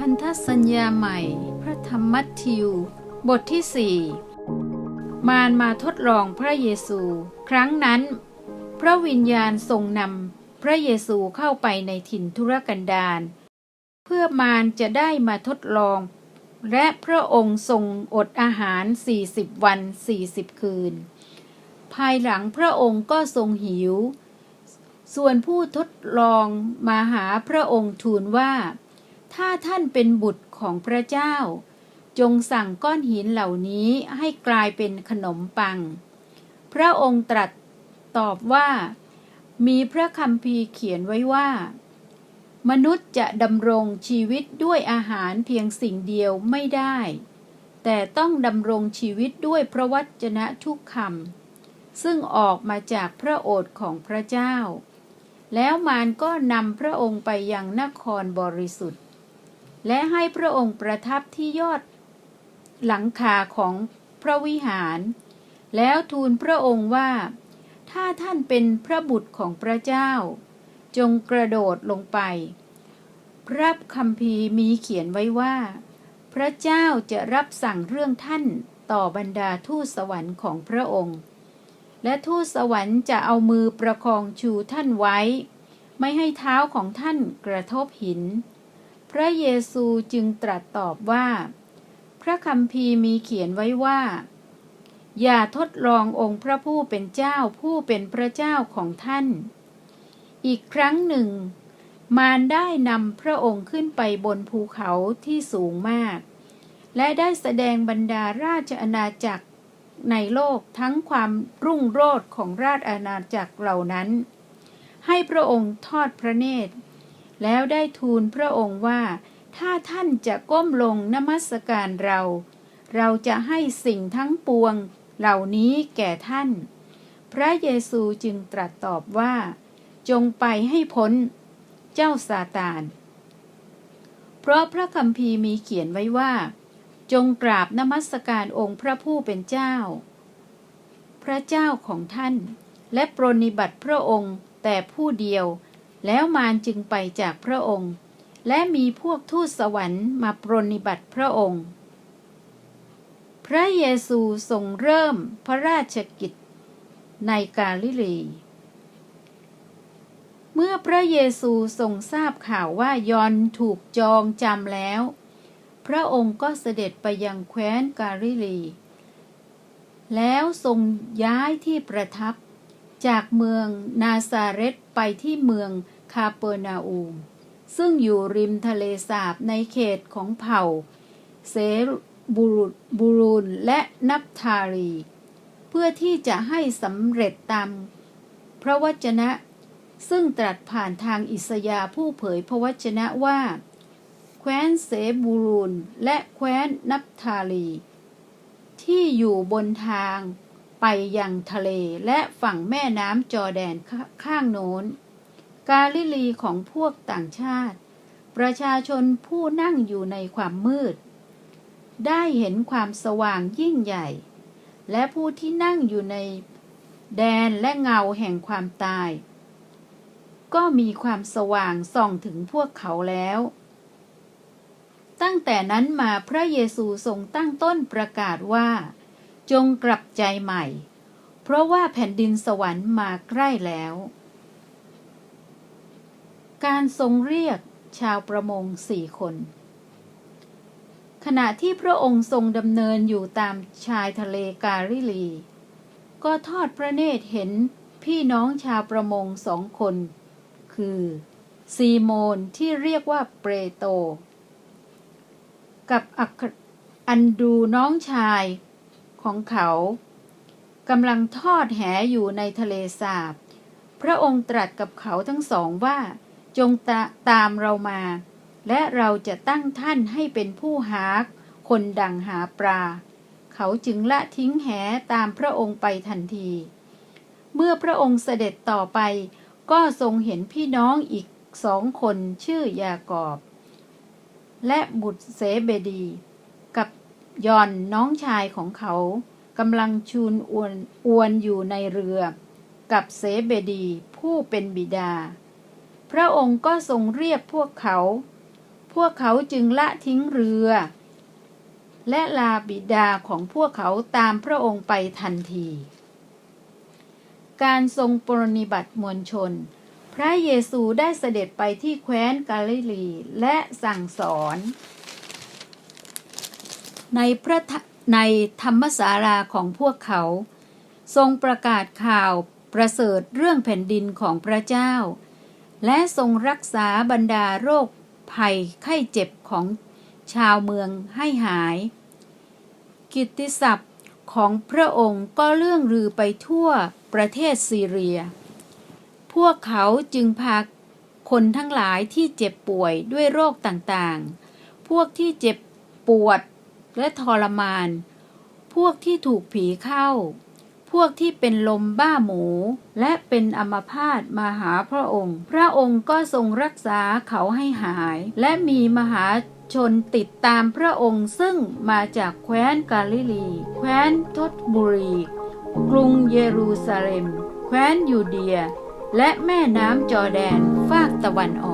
พันธสัญญาใหม่ พระธรรมมัทธิว บทที่สี่มารมาทดลองพระเยซู ครั้งนั้น พระวิญญาณทรงนำพระเยซูเข้าไปในถิ่นทุรกันดารเพื่อมารจะได้มาทดลอง และพระองค์ทรงอดอาหาร40วัน40คืน ภายหลังพระองค์ก็ทรงหิว ส่วนผู้ทดลองมาหาพระองค์ทูลว่า ถ้าท่านเป็นบุตรของพระเจ้า จงสั่งก้อนหินเหล่านี้ให้กลายเป็นขนมปัง พระองค์ตรัสตอบว่า มีพระคัมภีร์เขียนไว้ว่า มนุษย์จะดำรงชีวิตด้วยอาหารเพียงสิ่งเดียวไม่ได้ แต่ต้องดำรงชีวิตด้วยพระวจนะทุกคำซึ่งออกมาจากพระโอษฐ์ของพระเจ้าแล้วมารก็นำพระองค์ไปยังนครบริสุทธิ์ และให้พระองค์ประทับที่ยอดหลังคาของพระวิหาร แล้วทูลพระองค์ว่า ถ้าท่านเป็นพระบุตรของพระเจ้า จงกระโดดลงไป พระคัมภีร์มีเขียนไว้ว่า พระเจ้าจะรับสั่งเรื่องท่านต่อบรรดาทูตสวรรค์ของพระองค์ และทูตสวรรค์จะเอามือประคองชูท่านไว้ ไม่ให้เท้าของท่านกระทบหิน พระเยซูจึงตรัสตอบว่า พระคัมภีร์มีเขียนไว้ว่า อย่าทดลององค์พระผู้เป็นเจ้าผู้เป็นพระเจ้าของท่าน อีกครั้งหนึ่ง มารได้นำพระองค์ขึ้นไปบนภูเขาที่สูงมาก และได้แสดงบรรดาราชอาณาจักรในโลกทั้งความรุ่งโรจน์ของราชอาณาจักรเหล่านั้น ให้พระองค์ทอดพระเนตร แล้วได้ทูลพระองค์ว่า ถ้าท่านจะก้มลงนมัสการเรา เราจะให้สิ่งทั้งปวง เหล่านี้แก่ท่าน พระเยซูจึงตรัสตอบว่า จงไปให้พ้น เจ้าซาตาน เพราะพระคัมภีร์มีเขียนไว้ว่า จงกราบนมัสการองค์พระผู้เป็นเจ้า พระเจ้าของท่าน และปรนนิบัติพระองค์แต่ผู้เดียว แล้วมารจึงไปจากพระองค์ และมีพวกทูตสวรรค์มาปรนนิบัติพระองค์ พระเยซูทรงเริ่มพระราชกิจในกาลิลีเมื่อพระเยซูทรงทราบข่าวว่ายอนถูกจองจำแล้ว พระองค์ก็เสด็จไปยังแคว้นกาลิลี แล้วทรงย้ายที่ประทับจากเมืองนาซาเรตไปที่เมือง คาเปอร์นาอูม ซึ่งอยู่ริมทะเลสาบในเขตของเผ่า เซบูรุบูรูนและนับทารี เพื่อที่จะให้สำเร็จตามพระวจนะ ซึ่งตรัสผ่านทางอิสยาผู้เผยพระวจนะว่า แคว้นเสบูรูนและแคว้นนับทาลีที่อยู่บนทางไปยังทะเลและฝั่งแม่น้ำจอแดนข้างโน้น กาลิลีของพวกต่างชาติ ประชาชนผู้นั่งอยู่ในความมืด ได้เห็นความสว่างยิ่งใหญ่ และผู้ที่นั่งอยู่ในแดนและเงาแห่งความตาย ก็มีความสว่างส่องถึงพวกเขาแล้ว ตั้งแต่นั้นมาพระเยซูทรงตั้งต้นประกาศว่า จงกลับใจใหม่ เพราะว่าแผ่นดินสวรรค์มาใกล้แล้ว การทรงเรียกชาวประมงสี่คน ขณะที่พระองค์ทรงดำเนินอยู่ตามชายทะเลกาลิลี ก็ทอดพระเนตรเห็นพี่น้องชาวประมงสองคน คือซีโมนที่เรียกว่าเปรโต กับอันดูน้องชายของเขากำลังทอดแหอยู่ในทะเลสาบ พระองค์ตรัสกับเขาทั้งสองว่า จงตตามเรามา และเราจะตั้งท่านให้เป็นผู้หาคนดังหาปลา เขาจึงละทิ้งแหตามพระองค์ไปทันที เมื่อพระองค์เสด็จต่อไป ก็ทรงเห็นพี่น้องอีกสองคนชื่อยากอบ และบุตรเสเบดี กับยอนน้องชายของเขากำลังชูนอวนอวนอยู่ในเรือ กับเสเบดีผู้เป็นบิดา พระองค์ก็ทรงเรียกพวกเขา พวกเขาจึงละทิ้งเรือ และลาบิดาของพวกเขาตามพระองค์ไปทันที การทรงปรนนิบัติมวลชน พระเยซูได้เสด็จไปที่แคว้นกาลิลีและสั่งสอน ในพระในธรรมศาลาของพวกเขา ทรงประกาศข่าวประเสริฐเรื่องแผ่นดินของพระเจ้า และทรงรักษาบรรดาโรคภัยไข้เจ็บของชาวเมืองให้หาย กิตติศัพท์ของพระองค์ก็เลื่องลือไปทั่วประเทศซีเรีย พวกเขาจึงพาคนทั้งหลายที่เจ็บป่วยด้วยโรคต่างๆ พวกที่เจ็บปวดและทรมาน พวกที่ถูกผีเข้า วกที่เป็นลมบ้าหมู และเป็นอมพาตมาหาพระองค์ พระองค์ก็ทรงรักษาเขาให้หาย และมีมหาชนติดตามพระองค์ซึ่งมาจากแคว้นกาลิลี แคว้นทศบุรี กรุงเยรูซาเล็ม แคว้นยูเดีย และแม่น้ำจอแดน ฝากตะวันออก